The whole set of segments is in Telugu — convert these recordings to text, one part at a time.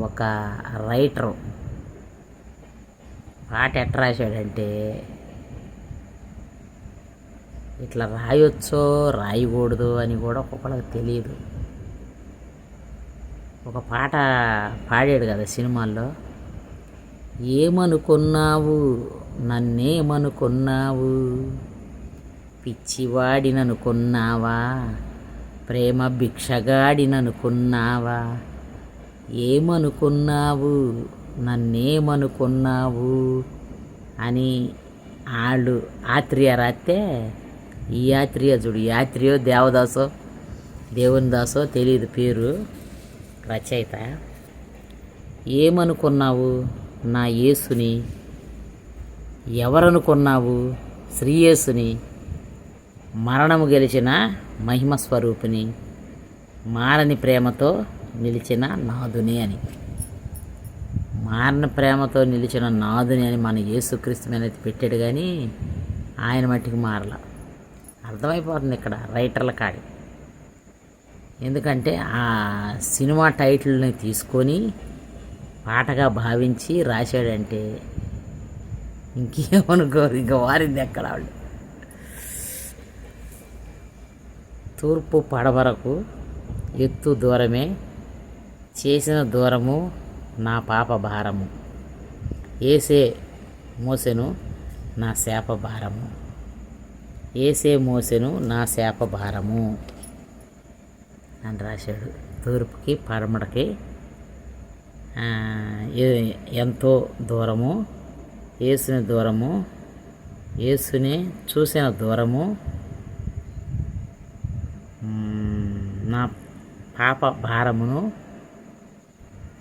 ఒక రైటరు పాట ఎట్లా రాశాడంటే ఇట్లా రాయొచ్చో రాయకూడదు అని కూడా ఒక్కొక్కళ్ళకి తెలియదు ఒక పాట పాడాడు కదా సినిమాల్లో ఏమనుకున్నావు నన్నేమనుకున్నావు పిచ్చివాడిననుకున్నావా ప్రేమ భిక్షగాడిననుకున్నావా ఏమనుకున్నావు? నన్నేమనుకున్నావు? అని వాళ్ళు ఆత్రియ రాస్తే ఈ యాత్రియ చూడు యాత్రియో దేవదాసో దేవుని దాసో తెలియదు పేరు రచయిత. ఏమనుకున్నావు నా యేసుని? ఎవరనుకున్నావు? శ్రీయేసుని? మరణము గెలిచిన మహిమ స్వరూపిణి మారని ప్రేమతో నిలిచిన నాదుని అని. మారిన ప్రేమతో నిలిచిన నాదుని అని మన యేసుక్రీస్తు మీద అయితే పెట్టాడు కానీ ఆయన మట్టికి మారల. అర్థమైపోతుంది ఇక్కడ రైటర్ల కాడి. ఎందుకంటే ఆ సినిమా టైటిల్ని తీసుకొని పాటగా భావించి రాశాడంటే ఇంకేమనుకోరు ఇంకా వారింది ఎక్కడ వాళ్ళు. తూర్పు పడవరకు ఎత్తు దూరమే చేసిన దూరము నా పాప భారము. ఏసే మోసెను నా శాప భారము. ఏసే మోసెను నా శాప భారము. అని రాశాడు. తూర్పుకి పడమడకి ఎంతో దూరము ఏసుని దూరము ఏసుని చూసిన దూరము నా పాప భారమును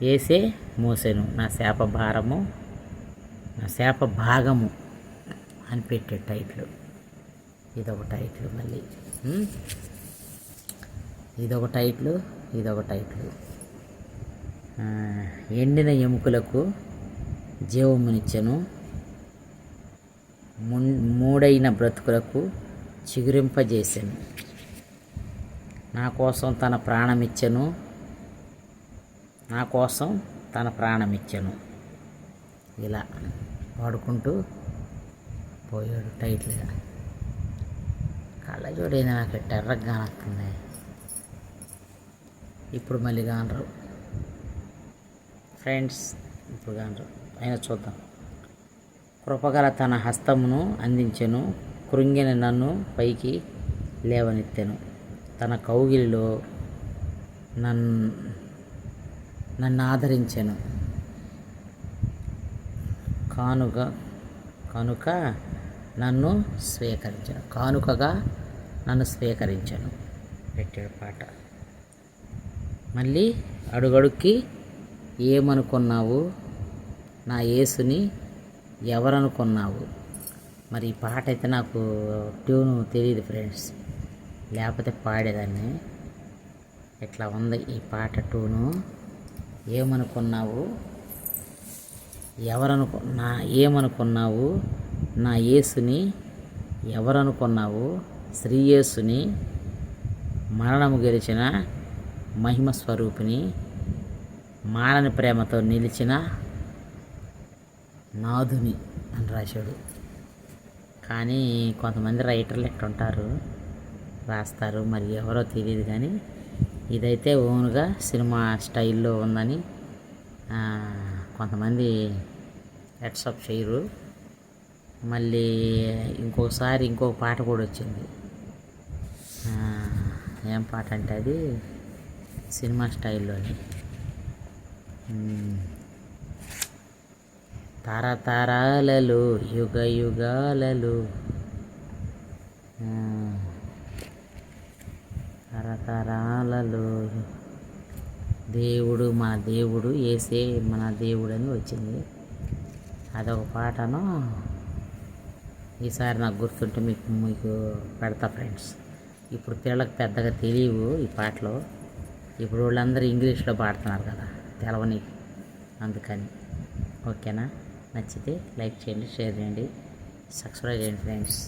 ఏసే మోసెను నా శాప భారము నా శాప భాగము అని పెట్టే టైటిల్. ఇదొక టైటిల్ మళ్ళీ. ఇదొక టైటిల్ ఇదొక టైటిల్. ఎండిన ఎముకలకు జీవమునిచ్చెను. మూడైన బ్రతుకులకు చిగురింపజేసాను. నా కోసం తన ప్రాణమిచ్చెను. నా కోసం తన ఇచ్చాను ఇలా పాడుకుంటూ పోయాడు టైట్లుగా కళ్ళజోడైన నాకు టెర్రగా కానొస్తుంది ఇప్పుడు మళ్ళీ కానరు ఫ్రెండ్స్ ఇప్పుడు కానరు అయినా చూద్దాం. కృపగల తన హస్తమును అందించెను కృంగిన నన్ను పైకి లేవనెత్తెను. తన కౌగిలిలో నన్ను నన్ను ఆదరించెను. కానుక కనుక నన్ను స్వీకరించను. కానుకగా నన్ను స్వీకరించను. పెట్టాడు పాట. మళ్ళీ అడుగడుక్కి ఏమనుకున్నావు? నా యేసుని ఎవరనుకున్నావు? మరి ఈ పాట అయితే నాకు ట్యూన్ తెలియదు ఫ్రెండ్స్. లేకపోతే పాడేదాన్ని. ఇట్లా ఉంది ఈ పాట ట్యూను? ఏమనుకున్నావు? ఎవరనుకు నా ఏమనుకున్నావు? నా యేసుని ఎవరనుకున్నావు? శ్రీయేసుని మరణము గెలిచిన మహిమ స్వరూపిని మారని ప్రేమతో నిలిచిన నాదుని అని రాశాడు. కానీ కొంతమంది రైటర్లు ఎట్లా ఉంటారు రాస్తారు మరి ఎవరో తెలియదు కానీ ఇదైతే ఓన్గా సినిమా స్టైల్లో ఉందని కొంతమంది హెడ్సప్ చేయరు. మళ్ళీ ఇంకోసారి ఇంకొక పాట కూడా వచ్చింది. ఏం పాట అంటే అది? సినిమా స్టైల్లోని మ్మ్. తరతరాలలో యుగ యుగాలలో ఆ, తరతరాలలో దేవుడు మన దేవుడు ఏసే మన దేవుడు అని వచ్చింది. అదొక పాటను ఈసారి నాకు గుర్తుంటే మీకు మీకు పెడతా ఫ్రెండ్స్. ఇప్పుడు పిల్లలకు పెద్దగా తెలియవు ఈ పాటలు. ఇప్పుడు వాళ్ళందరూ ఇంగ్లీష్లో పాడుతున్నారు కదా తెలవని అందుకని. ఓకేనా? నచ్చితే లైక్ చేయండి షేర్ చేయండి సబ్స్క్రైబ్ చేయండి ఫ్రెండ్స్.